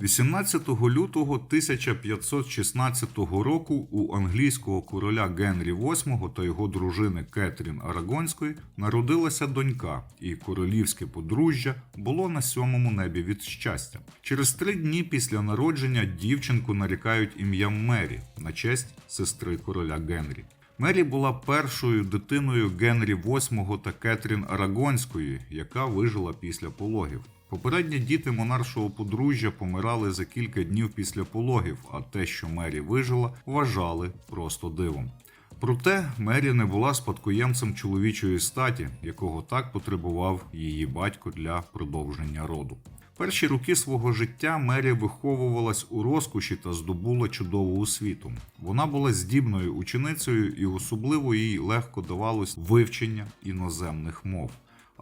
18 лютого 1516 року у англійського короля Генрі VIII та його дружини Кетрін Арагонської народилася донька, і королівське подружжя було на сьомому небі від щастя. Через три дні після народження дівчинку нарікають ім'ям Мері на честь сестри короля Генрі. Мері була першою дитиною Генрі VIII та Кетрін Арагонської, яка вижила після пологів. Попередні діти монаршого подружжя помирали за кілька днів після пологів, а те, що Мері вижила, вважали просто дивом. Проте Мері не була спадкоємцем чоловічої статі, якого так потребував її батько для продовження роду. Перші роки свого життя Мері виховувалась у розкоші та здобула чудову освіту. Вона була здібною ученицею і особливо їй легко давалось вивчення іноземних мов.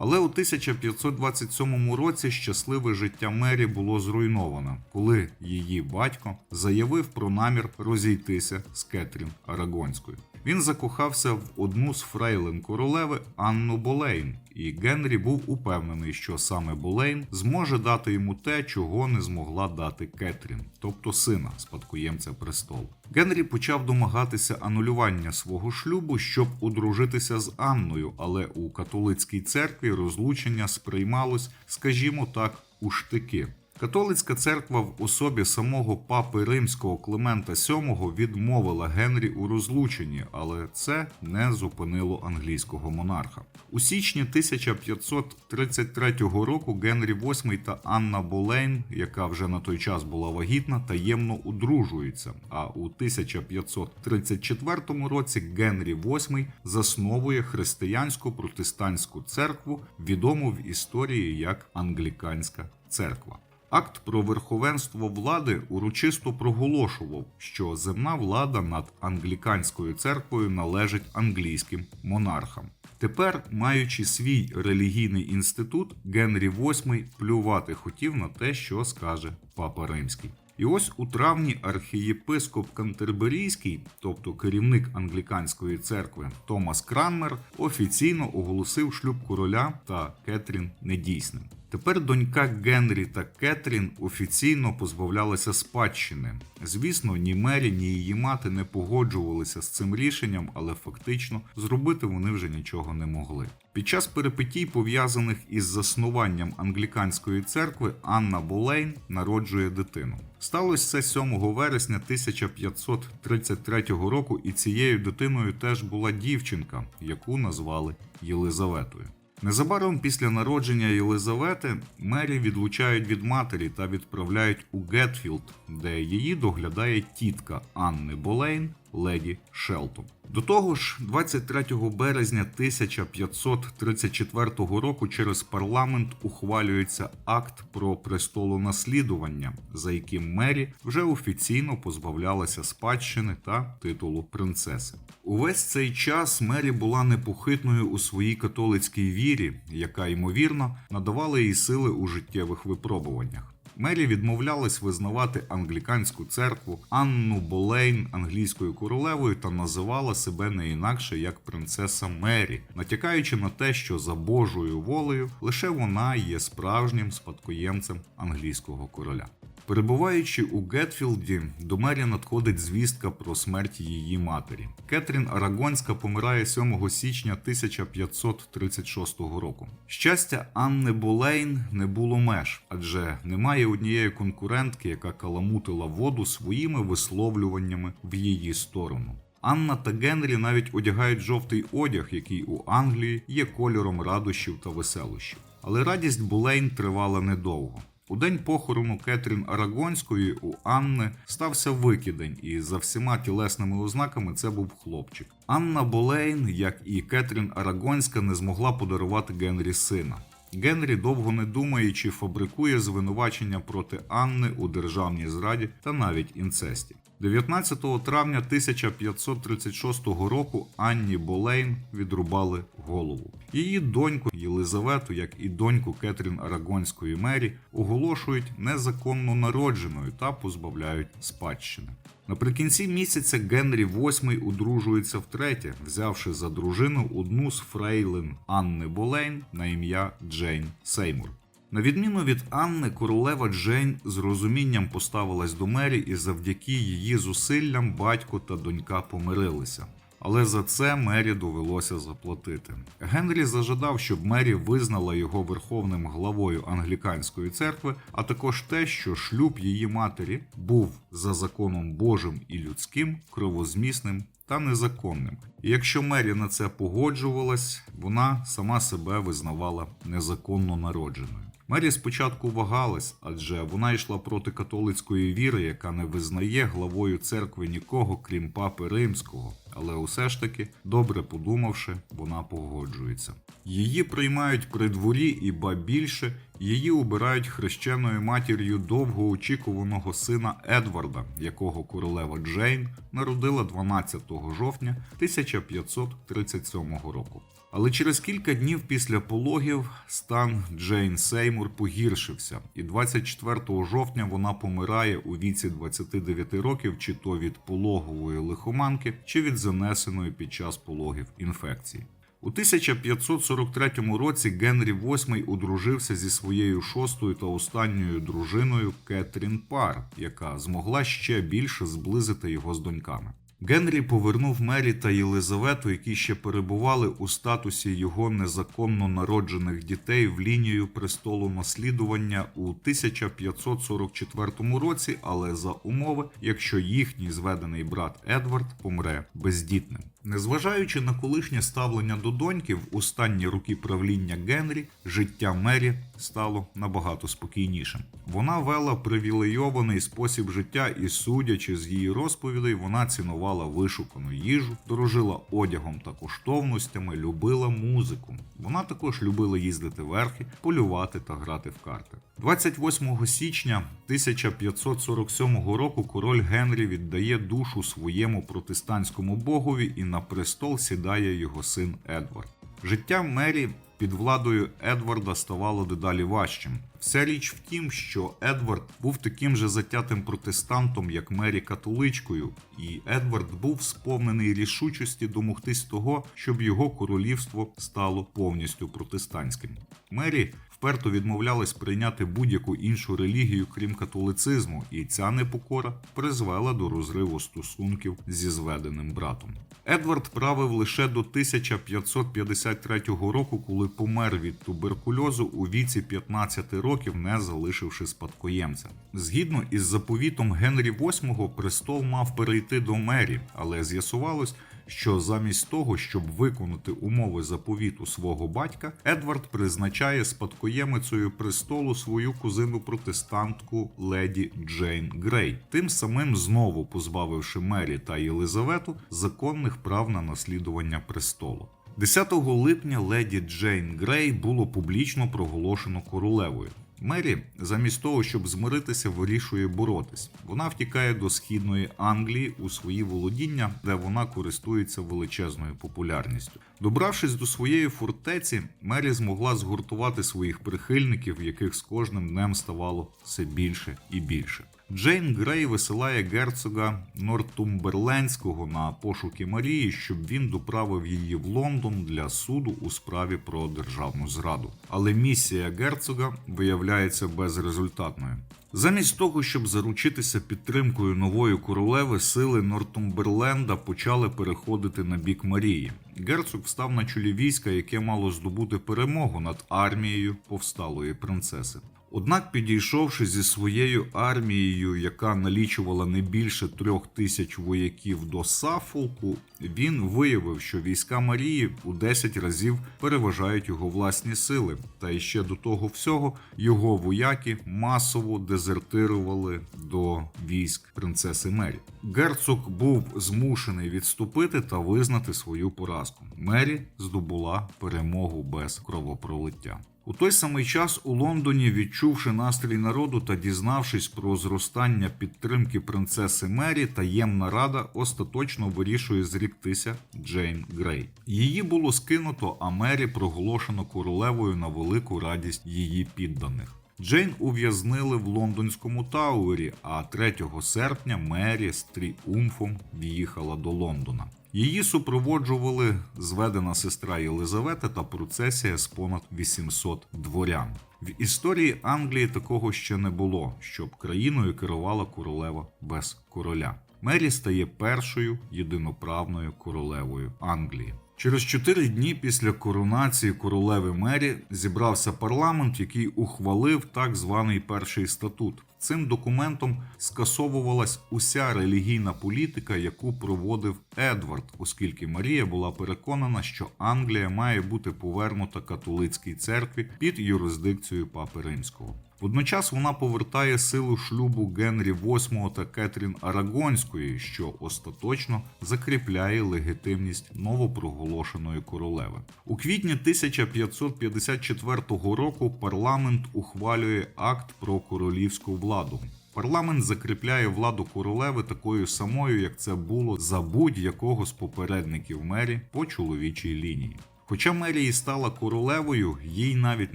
Але у 1527 році щасливе життя Мері було зруйновано, коли її батько заявив про намір розійтися з Кетрін Арагонською. Він закохався в одну з фрейлин королеви Анну Болейн, і Генрі був упевнений, що саме Болейн зможе дати йому те, чого не змогла дати Кетрін, тобто сина, спадкоємця престолу. Генрі почав домагатися анулювання свого шлюбу, щоб одружитися з Анною, але у католицькій церкві розлучення сприймалось, скажімо так, у штики. Католицька церква в особі самого папи римського Климента VII відмовила Генрі у розлученні, але це не зупинило англійського монарха. У січні 1533 року Генрі VIII та Анна Болейн, яка вже на той час була вагітна, таємно одружуються. А у 1534 році Генрі VIII засновує християнську протестантську церкву, відому в історії як Англіканська церква. Акт про верховенство влади урочисто проголошував, що земна влада над англіканською церквою належить англійським монархам. Тепер, маючи свій релігійний інститут, Генрі VIII плювати хотів на те, що скаже Папа Римський. І ось у травні архієпископ Кантерберійський, тобто керівник англіканської церкви Томас Кранмер, офіційно оголосив шлюб короля та Кетрін недійсним. Тепер донька Генрі та Кетрін офіційно позбавлялися спадщини. Звісно, ні Мері, ні її мати не погоджувалися з цим рішенням, але фактично зробити вони вже нічого не могли. Під час перипетій, пов'язаних із заснуванням англіканської церкви, Анна Болейн народжує дитину. Сталося це 7 вересня 1533 року, і цією дитиною теж була дівчинка, яку назвали Єлизаветою. Незабаром після народження Єлизавети Мері відлучають від матері та відправляють у Гетфілд, де її доглядає тітка Анни Болейн, леді Шелтон. До того ж, 23 березня 1534 року через парламент ухвалюється акт про престолонаслідування, за яким Мері вже офіційно позбавлялася спадщини та титулу принцеси. Увесь цей час Мері була непохитною у своїй католицькій вірі, яка ймовірно надавала їй сили у життєвих випробуваннях. Мері відмовлялась визнавати англіканську церкву Анну Болейн англійською королевою та називала себе не інакше як принцеса Мері, натякаючи на те, що за Божою волею лише вона є справжнім спадкоємцем англійського короля. Перебуваючи у Гетфілді, до Мері надходить звістка про смерть її матері. Кетрін Арагонська помирає 7 січня 1536 року. Щастя Анни Болейн не було меж, адже немає однієї конкурентки, яка каламутила воду своїми висловлюваннями в її сторону. Анна та Генрі навіть одягають жовтий одяг, який у Англії є кольором радощів та веселощів. Але радість Болейн тривала недовго. У день похорону Кетрін Арагонської у Анни стався викидень, і за всіма тілесними ознаками це був хлопчик. Анна Болейн, як і Кетрін Арагонська, не змогла подарувати Генрі сина. Генрі, довго не думаючи, фабрикує звинувачення проти Анни у державній зраді та навіть інцесті. 19 травня 1536 року Анні Болейн відрубали голову. Її доньку Єлизавету, як і доньку Кетрін Арагонської мері, оголошують незаконно народженою та позбавляють спадщини. Наприкінці місяця Генрі VIII одружується втретє, взявши за дружину одну з фрейлин Анни Болейн на ім'я Джейн Сеймур. На відміну від Анни, королева Джейн з розумінням поставилась до Мері, і завдяки її зусиллям батько та донька помирилися. Але за це Мері довелося заплатити. Генрі зажадав, щоб Мері визнала його верховним главою англіканської церкви, а також те, що шлюб її матері був за законом Божим і людським, кровозмісним та незаконним. І якщо Мері на це погоджувалась, вона сама себе визнавала незаконно народженою. Мері спочатку вагалась, адже вона йшла проти католицької віри, яка не визнає главою церкви нікого, крім папи римського. Але усе ж таки, добре подумавши, вона погоджується. Її приймають при дворі і ба більше, її обирають хрещеною матір'ю довгоочікуваного сина Едварда, якого королева Джейн народила 12 жовтня 1537 року. Але через кілька днів після пологів стан Джейн Сеймур погіршився, і 24 жовтня вона помирає у віці 29 років, чи то від пологової лихоманки, чи від занесеної під час пологів інфекції. У 1543 році Генрі VIII одружився зі своєю шостою та останньою дружиною Кетрін Пар, яка змогла ще більше зблизити його з доньками. Генрі повернув Мері та Єлизавету, які ще перебували у статусі його незаконно народжених дітей в лінію престолу наслідування у 1544 році, але за умови, якщо їхній зведений брат Едвард помре бездітним. Незважаючи на колишнє ставлення до доньки в останні роки правління Генрі, життя Мері стало набагато спокійнішим. Вона вела привілейований спосіб життя, і, судячи з її розповідей, вона цінувала вишукану їжу, дорожила одягом та коштовностями, любила музику. Вона також любила їздити верхи, полювати та грати в карти. 28 січня 1547 року король Генрі віддає душу своєму протестантському богові і на престол сідає його син Едвард. Життя Мері під владою Едварда ставало дедалі важчим. Вся річ в тім, що Едвард був таким же затятим протестантом, як Мері католичкою, і Едвард був сповнений рішучості домогтись того, щоб його королівство стало повністю протестантським. Мері вперто відмовлялась прийняти будь-яку іншу релігію, крім католицизму, і ця непокора призвела до розриву стосунків зі зведеним братом. Едвард правив лише до 1553 року, коли помер від туберкульозу у віці 15 років, не залишивши спадкоємця. Згідно із заповітом Генрі VIII, престол мав перейти до Мері, але з'ясувалось, що замість того, щоб виконати умови заповіту свого батька, Едвард призначає спадкоємицею престолу свою кузину протестантку леді Джейн Грей, тим самим знову позбавивши Мері та Єлизавету законних прав на наслідування престолу. 10 липня леді Джейн Грей було публічно проголошено королевою. Мері, замість того, щоб змиритися, вирішує боротись. Вона втікає до східної Англії у свої володіння, де вона користується величезною популярністю. Добравшись до своєї фортеці, Мері змогла згуртувати своїх прихильників, яких з кожним днем ставало все більше і більше. Джейн Грей висилає герцога Нортумберлендського на пошуки Марії, щоб він доправив її в Лондон для суду у справі про державну зраду. Але місія герцога виявляється безрезультатною. Замість того, щоб заручитися підтримкою нової королеви, сили Нортумберленда почали переходити на бік Марії. Герцог встав на чолі війська, яке мало здобути перемогу над армією повсталої принцеси. Однак, підійшовши зі своєю армією, яка налічувала не більше трьох тисяч вояків до Сафолку, він виявив, що війська Марії у 10 разів переважають його власні сили. Та іще до того всього його вояки масово дезертирували до військ принцеси Мері. Герцог був змушений відступити та визнати свою поразку. Мері здобула перемогу без кровопролиття. У той самий час у Лондоні, відчувши настрій народу та дізнавшись про зростання підтримки принцеси Мері, таємна рада остаточно вирішує зріктися Джейн Грей. Її було скинуто, а Мері проголошено королевою на велику радість її підданих. Джейн ув'язнили в лондонському Тауері, а 3 серпня Мері з тріумфом в'їхала до Лондона. Її супроводжували зведена сестра Єлизавета та процесія з понад 800 дворян. В історії Англії такого ще не було, щоб країною керувала королева без короля. Мері стає першою єдиноправною королевою Англії. Через чотири дні після коронації королеви Мері зібрався парламент, який ухвалив так званий перший статут. Цим документом скасовувалась уся релігійна політика, яку проводив Едвард, оскільки Марія була переконана, що Англія має бути повернута католицькій церкві під юрисдикцією Папи Римського. Водночас вона повертає силу шлюбу Генрі VIII та Кетрін Арагонської, що остаточно закріпляє легітимність новопроголошеної королеви. У квітні 1554 року парламент ухвалює акт про королівську владу. Парламент закріпляє владу королеви такою самою, як це було за будь-якого з попередників мері по чоловічій лінії. Хоча Мері і стала королевою, їй навіть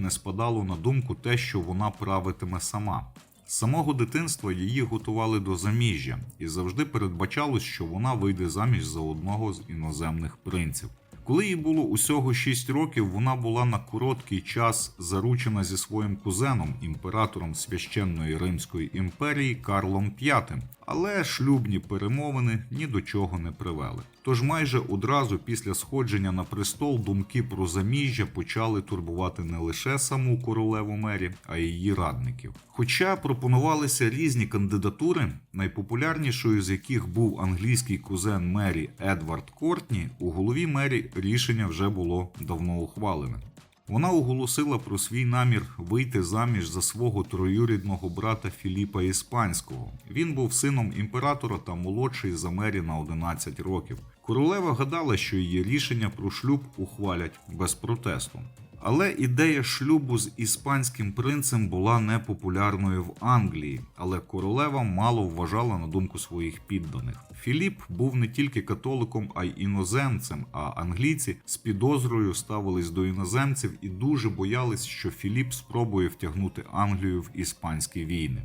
не спадало на думку те, що вона правитиме сама. З самого дитинства її готували до заміжжя, і завжди передбачалось, що вона вийде заміж за одного з іноземних принців. Коли їй було усього 6 років, вона була на короткий час заручена зі своїм кузеном, імператором священної Римської імперії Карлом V, але шлюбні перемовини ні до чого не привели. Тож майже одразу після сходження на престол думки про заміжжя почали турбувати не лише саму королеву Мері, а й її радників. Хоча пропонувалися різні кандидатури, найпопулярнішою з яких був англійський кузен Мері Едвард Кортні, у голові Мері рішення вже було давно ухвалене. Вона оголосила про свій намір вийти заміж за свого троюрідного брата Філіпа Іспанського. Він був сином імператора та молодший за Мері на 11 років. Королева гадала, що її рішення про шлюб ухвалять без протесту. Але ідея шлюбу з іспанським принцем була непопулярною в Англії, але королева мало вважала на думку своїх підданих. Філіп був не тільки католиком, а й іноземцем. А англійці з підозрою ставились до іноземців і дуже боялись, що Філіп спробує втягнути Англію в іспанські війни.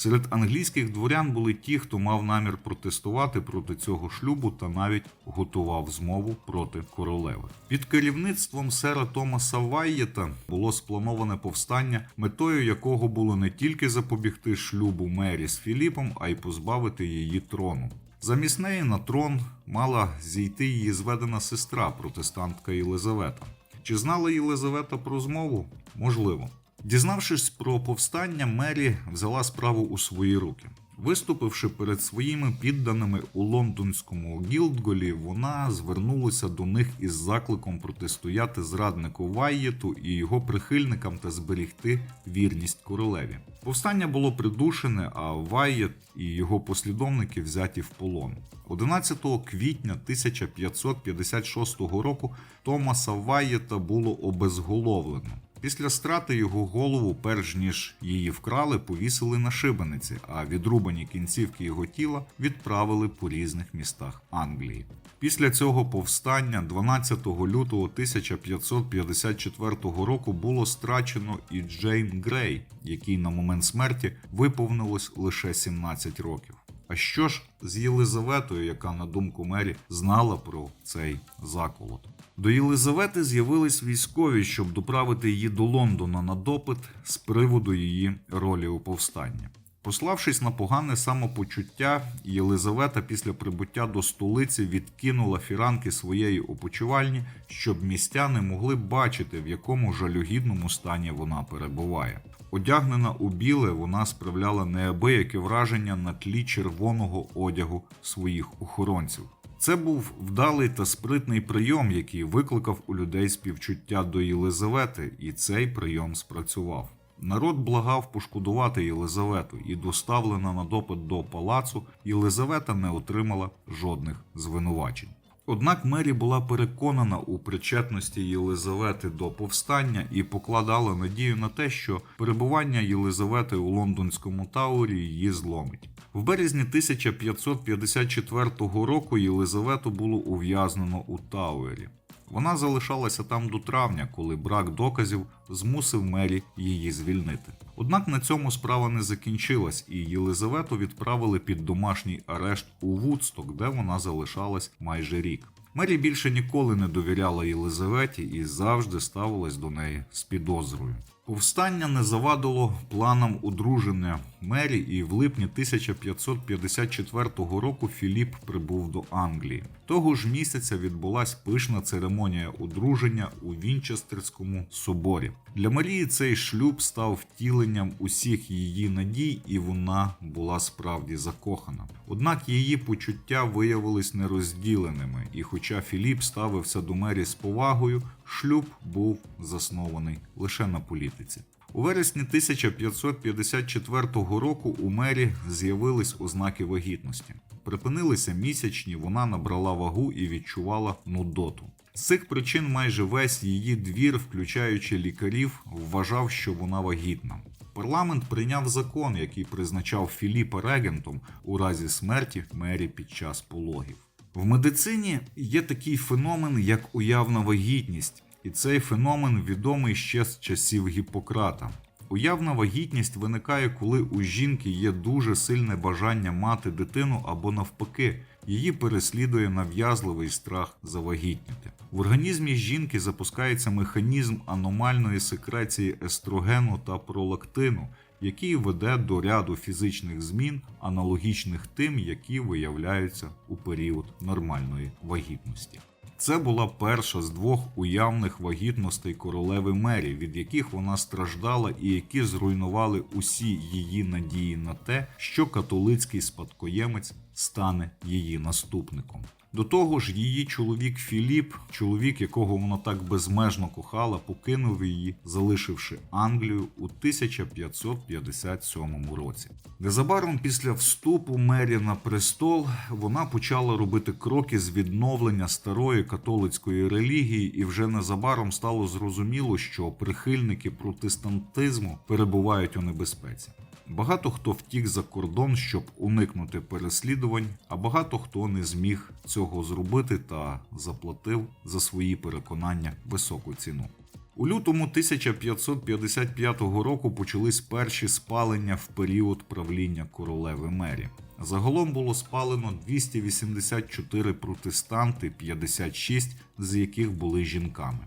Серед англійських дворян були ті, хто мав намір протестувати проти цього шлюбу та навіть готував змову проти королеви. Під керівництвом сера Томаса Вайєта було сплановане повстання, метою якого було не тільки запобігти шлюбу Мері з Філіпом, а й позбавити її трону. Замість неї на трон мала зійти її зведена сестра, протестантка Єлизавета. Чи знала Єлизавета про змову? Можливо. Дізнавшись про повстання, Мері взяла справу у свої руки. Виступивши перед своїми підданими у лондонському Гілдголі, вона звернулася до них із закликом протистояти зраднику Вайєту і його прихильникам та зберігти вірність королеві. Повстання було придушене, а Вайєт і його послідовники взяті в полон. 11 квітня 1556 року Томаса Вайєта було обезголовлено. Після страти його голову, перш ніж її вкрали, повісили на шибениці, а відрубані кінцівки його тіла відправили по різних містах Англії. Після цього повстання, 12 лютого 1554 року, було страчено і Джейн Грей, якій на момент смерті виповнилось лише 17 років. А що ж з Єлизаветою, яка, на думку Мері, знала про цей заколот? До Єлизавети з'явились військові, щоб доправити її до Лондона на допит з приводу її ролі у повстанні. Пославшись на погане самопочуття, Єлизавета після прибуття до столиці відкинула фіранки своєї опочивальні, щоб містяни могли бачити, в якому жалюгідному стані вона перебуває. Одягнена у біле, вона справляла неабияке враження на тлі червоного одягу своїх охоронців. Це був вдалий та спритний прийом, який викликав у людей співчуття до Єлизавети, і цей прийом спрацював. Народ благав пошкодувати Єлизавету, і доставлена на допит до палацу, Єлизавета не отримала жодних звинувачень. Однак Мері була переконана у причетності Єлизавети до повстання і покладала надію на те, що перебування Єлизавети у лондонському таурі її зломить. В березні 1554 року Єлизавету було ув'язнено у Тауері. Вона залишалася там до травня, коли брак доказів змусив Мері її звільнити. Однак на цьому справа не закінчилась, і Єлизавету відправили під домашній арешт у Вудсток, де вона залишалась майже рік. Мері більше ніколи не довіряла Єлизаветі і завжди ставилась до неї з підозрою. Повстання не завадило планам одруження Мері, і в липні 1554 року Філіп прибув до Англії. Того ж місяця відбулась пишна церемонія одруження у Вінчестерському соборі. Для Марії цей шлюб став втіленням усіх її надій, і вона була справді закохана. Однак її почуття виявились нерозділеними, і хоча Філіп ставився до Мері з повагою, шлюб був заснований лише на політиці. У вересні 1554 року у Мері з'явились ознаки вагітності. Припинилися місячні, вона набрала вагу і відчувала нудоту. З цих причин майже весь її двір, включаючи лікарів, вважав, що вона вагітна. Парламент прийняв закон, який призначав Філіпа регентом у разі смерті Мері під час пологів. В медицині є такий феномен, як уявна вагітність, і цей феномен відомий ще з часів Гіппократа. Уявна вагітність виникає, коли у жінки є дуже сильне бажання мати дитину або навпаки, її переслідує нав'язливий страх завагітніти. В організмі жінки запускається механізм аномальної секреції естрогену та пролактину, який веде до ряду фізичних змін, аналогічних тим, які виявляються у період нормальної вагітності. Це була перша з двох уявних вагітностей королеви Мері, від яких вона страждала і які зруйнували усі її надії на те, що католицький спадкоємець стане її наступником. До того ж, її чоловік Філіп, чоловік, якого вона так безмежно кохала, покинув її, залишивши Англію у 1557 році. Незабаром після вступу Мері на престол вона почала робити кроки з відновлення старої католицької релігії, і вже незабаром стало зрозуміло, що прихильники протестантизму перебувають у небезпеці. Багато хто втік за кордон, щоб уникнути переслідувань, а багато хто не зміг цього зробити та заплатив за свої переконання високу ціну. У лютому 1555 року почались перші спалення в період правління королеви Мері. Загалом було спалено 284 протестанти, 56 з яких були жінками.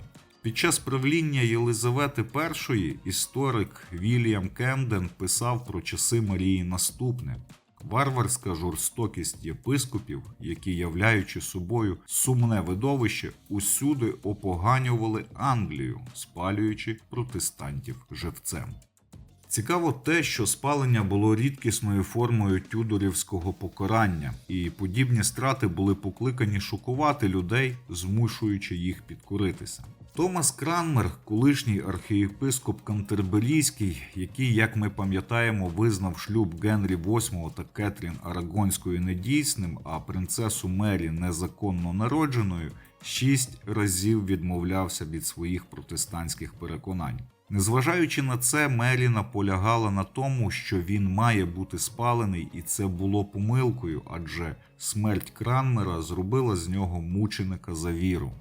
Під час правління Єлизавети І історик Вільям Кемден писав про часи Марії наступне. Варварська жорстокість єпископів, які, являючи собою сумне видовище, усюди опоганювали Англію, спалюючи протестантів живцем. Цікаво те, що спалення було рідкісною формою тюдорівського покарання, і подібні страти були покликані шокувати людей, змушуючи їх підкоритися. Томас Кранмер, колишній архієпископ Кантерберійський, який, як ми пам'ятаємо, визнав шлюб Генрі VIII та Кетрін Арагонською недійсним, а принцесу Мері незаконно народженою, шість разів відмовлявся від своїх протестантських переконань. Незважаючи на це, Мері наполягала на тому, що він має бути спалений, і це було помилкою, адже смерть Кранмера зробила з нього мученика за віру.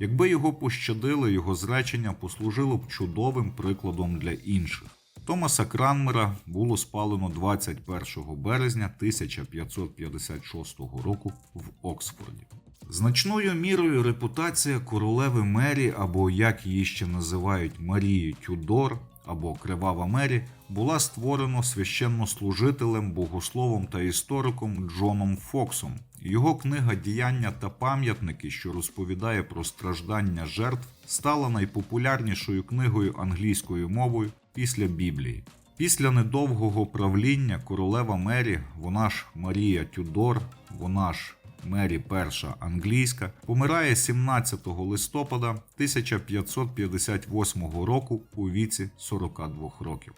Якби його пощадили, його зречення послужило б чудовим прикладом для інших. Томаса Кранмера було спалено 21 березня 1556 року в Оксфорді. Значною мірою репутація королеви Мері, або як її ще називають Марії Тюдор або Кривава Мері, була створена священнослужителем, богословом та істориком Джоном Фоксом. Його книга Діяння та пам'ятники, що розповідає про страждання жертв, стала найпопулярнішою книгою англійською мовою після Біблії. Після недовгого правління королева Мері, вона ж Марія Тюдор, вона ж Мері І англійська, помирає 17 листопада 1558 року у віці 42 років.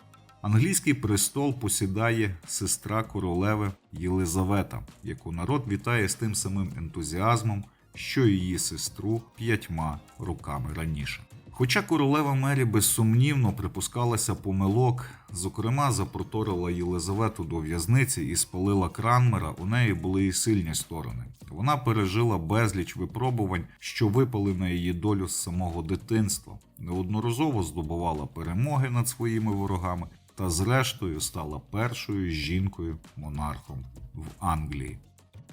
Англійський престол посідає сестра королеви Єлизавета, яку народ вітає з тим самим ентузіазмом, що її сестру п'ятьма роками раніше. Хоча королева Мері безсумнівно припускалася помилок, зокрема запроторила Єлизавету до в'язниці і спалила Кранмера, у неї були і сильні сторони. Вона пережила безліч випробувань, що випали на її долю з самого дитинства, неодноразово здобувала перемоги над своїми ворогами та, зрештою, стала першою жінкою монархом в Англії.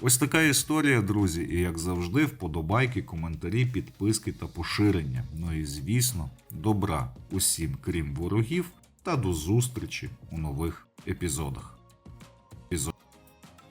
Ось така історія, друзі, і як завжди, вподобайки, коментарі, підписки та поширення. Ну і звісно, добра усім, крім ворогів, та до зустрічі у нових епізодах.